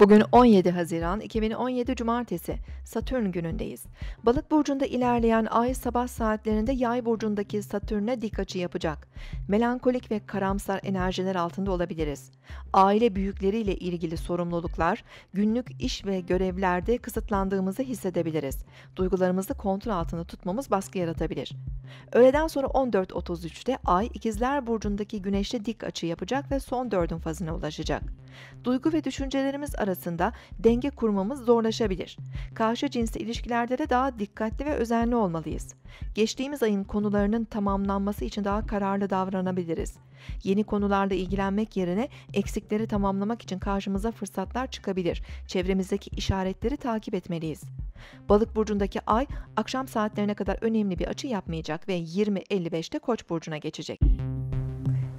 Bugün 17 Haziran 2017 Cumartesi Satürn günündeyiz. Balık burcunda ilerleyen ay sabah saatlerinde Yay burcundaki Satürn'e dik açı yapacak. Melankolik ve karamsar enerjiler altında olabiliriz. Aile büyükleriyle ilgili sorumluluklar, günlük iş ve görevlerde kısıtlandığımızı hissedebiliriz. Duygularımızı kontrol altında tutmamız baskı yaratabilir. Öğleden sonra 14.33'te Ay İkizler burcundaki Güneş'te dik açı yapacak ve son dördün fazına ulaşacak. Duygu ve düşüncelerimiz arasında denge kurmamız zorlaşabilir. Karşı cinsli ilişkilerde de daha dikkatli ve özenli olmalıyız. Geçtiğimiz ayın konularının tamamlanması için daha kararlı davranabiliriz. Yeni konularla ilgilenmek yerine eksikleri tamamlamak için karşımıza fırsatlar çıkabilir. Çevremizdeki işaretleri takip etmeliyiz. Balık burcundaki ay akşam saatlerine kadar önemli bir açı yapmayacak ve 20.55'te Koç burcuna geçecek.